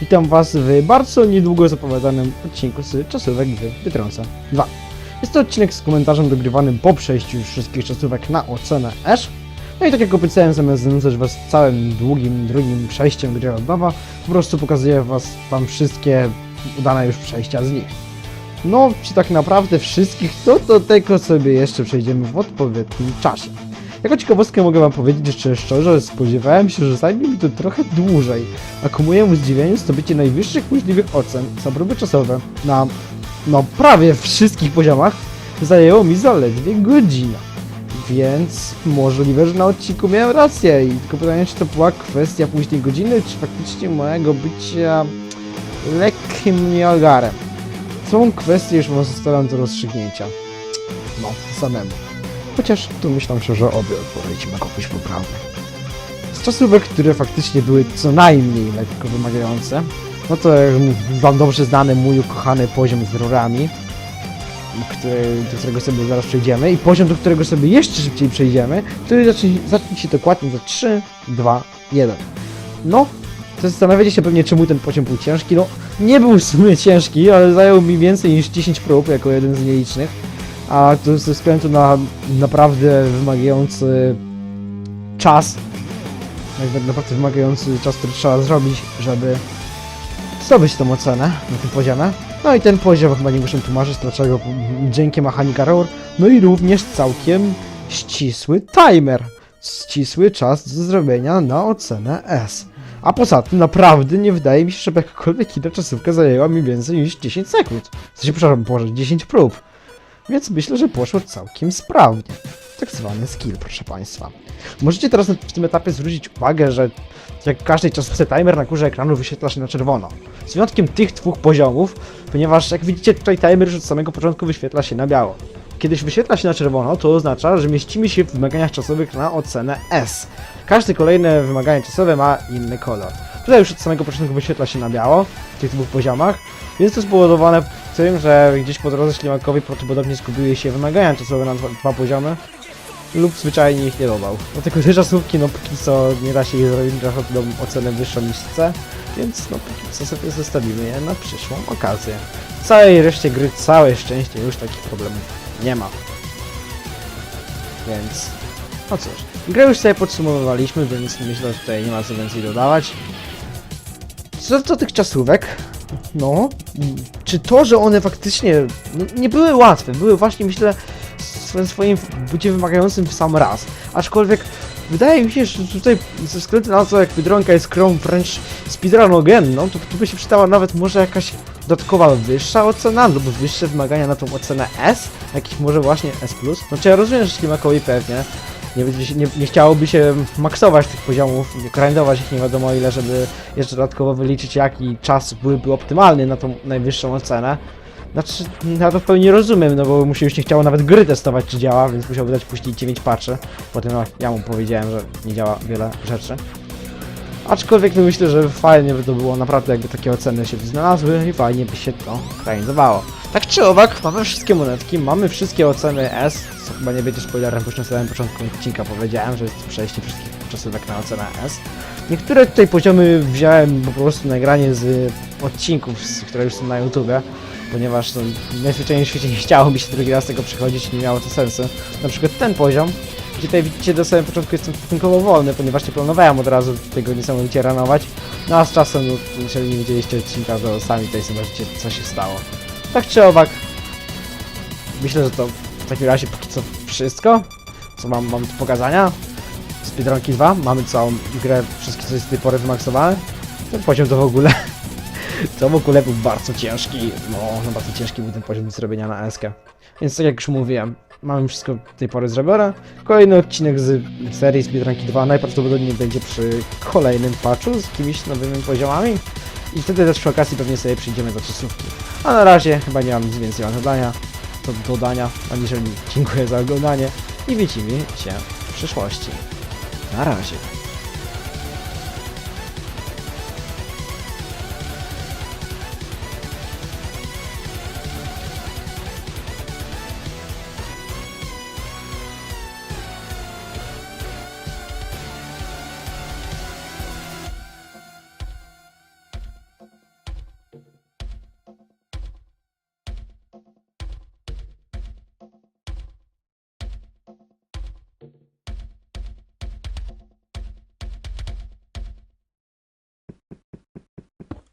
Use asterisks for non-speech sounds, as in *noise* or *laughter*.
witam was w bardzo niedługo zapowiadanym odcinku z czasówek w Biedronce 2. Jest to odcinek z komentarzem dogrywanym po przejściu już wszystkich czasówek na ocenę Ash. No i tak jak obiecałem, zamiast zanudzać was całym długim, drugim przejściem gry od nowa, po prostu pokazuję was, wam wszystkie udane już przejścia z nich. No, czy tak naprawdę wszystkich, to do tego sobie jeszcze przejdziemy w odpowiednim czasie. Jako ciekawostkę mogę wam powiedzieć że szczerze, że spodziewałem się, że zajmie mi to trochę dłużej, a ku mojemu zdziwieniu zdobycie najwyższych możliwych ocen za próby czasowe na no prawie wszystkich poziomach zajęło mi zaledwie godzinę. Więc możliwe, że na odcinku miałem rację i tylko pytanie, czy to była kwestia później godziny, czy faktycznie mojego bycia lekkim nieogarem. Tą kwestię już wam zostawiam do rozstrzygnięcia. No, samemu. Chociaż tu myślę się, że obie odpowiedzi mogą być poprawne. Z czasówek, które faktycznie były co najmniej lekko wymagające, no to wam dobrze znany mój ukochany poziom z rurami, do którego sobie zaraz przejdziemy i poziom, do którego sobie jeszcze szybciej przejdziemy, który zacznie, zacznie się dokładnie za 3, 2, 1. No, zastanawiacie się pewnie, czemu ten poziom był ciężki. No, nie był w sumie ciężki, ale zajął mi więcej niż 10 prób, jako jeden z nielicznych. A to ze względu na naprawdę wymagający czas, jakby naprawdę wymagający czas, który trzeba zrobić, żeby zdobyć tą ocenę na tym poziomie. No i ten poziom chyba nie muszę tłumaczyć, dlaczego dzięki mechanika Roar. No i również całkiem ścisły timer. Ścisły czas do zrobienia na ocenę S. A poza tym naprawdę nie wydaje mi się, żeby jakakolwiek inna czasówka zajęła mi więcej niż 10 sekund. W sensie, przepraszam, Boże, 10 prób. Więc myślę, że poszło całkiem sprawnie. Tak zwany skill, proszę Państwa. Możecie teraz w tym etapie zwrócić uwagę, że jak każdej czasówce timer na górze ekranu wyświetla się na czerwono. Z wyjątkiem tych dwóch poziomów, ponieważ jak widzicie tutaj timer już od samego początku wyświetla się na biało. Kiedyś wyświetla się na czerwono, to oznacza, że mieścimy się w wymaganiach czasowych na ocenę S. Każde kolejne wymaganie czasowe ma inny kolor. Tutaj już od samego początku wyświetla się na biało, w tych dwóch poziomach, jest to spowodowane tym, że gdzieś po drodze ślimakowej prawdopodobnie zgubiły się wymagania czasowe na dwa, dwa poziomy lub zwyczajnie ich nie dodał. Dlatego te czasówki, no póki co nie da się ich zrobić, do ocenę wyższą niż C, więc no póki co sobie zostawimy je na przyszłą okazję. W całej reszcie gry całe szczęście już takich problemów nie ma. Więc, no cóż, grę już sobie podsumowywaliśmy, więc myślę, że tutaj nie ma co więcej dodawać. Co do tych czasówek, no, czy to, że one faktycznie no, nie były łatwe, były właśnie myślę swoim, swoim bycie wymagającym w sam raz. Aczkolwiek wydaje mi się, że tutaj ze względu na to, jak Biedronka jest krą wręcz speedrunogenną, to tu by się przydała nawet może jakaś dodatkowa wyższa ocena lub wyższe wymagania na tą ocenę S, jakich może właśnie S+. Znaczy ja rozumiem, że ślimakowi pewnie nie, nie, nie chciałoby się maksować tych poziomów, grindować ich nie wiadomo ile, żeby jeszcze dodatkowo wyliczyć jaki czas byłby optymalny na tą najwyższą ocenę. Znaczy, ja to w pełni rozumiem, no bo mu się już nie chciało nawet gry testować, czy działa, więc musiał wydać później 9 patchy. Potem no, ja mu powiedziałem, że nie działa wiele rzeczy. Aczkolwiek no myślę, że fajnie by to było, naprawdę jakby takie oceny się znalazły i fajnie by się to grindowało. Tak czy owak, mamy wszystkie monetki, mamy wszystkie oceny S, co chyba nie będzie spoilerem, bo już na samym początku odcinka powiedziałem, że jest przejście wszystkich czasówek na ocenę S. Niektóre tutaj poziomy wziąłem po prostu nagranie z odcinków, które już są na YouTubie, ponieważ no, najzwyczajniej w świecie nie chciało mi się drugi raz tego przechodzić, nie miało to sensu. Na przykład ten poziom, tutaj widzicie na samym początku jestem stosunkowo wolny, ponieważ nie planowałem od razu tego niesamowicie ranować, no a z czasem, no, jeżeli nie widzieliście odcinka, to sami tutaj zobaczycie co się stało. Tak czy owak, myślę, że to w takim razie póki co wszystko, co mam, mam do pokazania. Speedrunki 2, mamy całą grę, wszystkie co jest do tej pory wymaksowane. Ten poziom to w ogóle, *laughs* to w ogóle był bardzo ciężki, no, no bardzo ciężki był ten poziom zrobienia na ESK. Więc tak jak już mówiłem, mamy wszystko do tej pory zrobione. Kolejny odcinek z serii Speedrunki 2 najprawdopodobniej będzie przy kolejnym patchu z jakimiś nowymi poziomami. I wtedy też przy okazji pewnie sobie przyjdziemy do czasówki. A na razie chyba nie mam nic więcej do do dodania, aniżeli dziękuję za oglądanie i widzimy się w przyszłości. Na razie.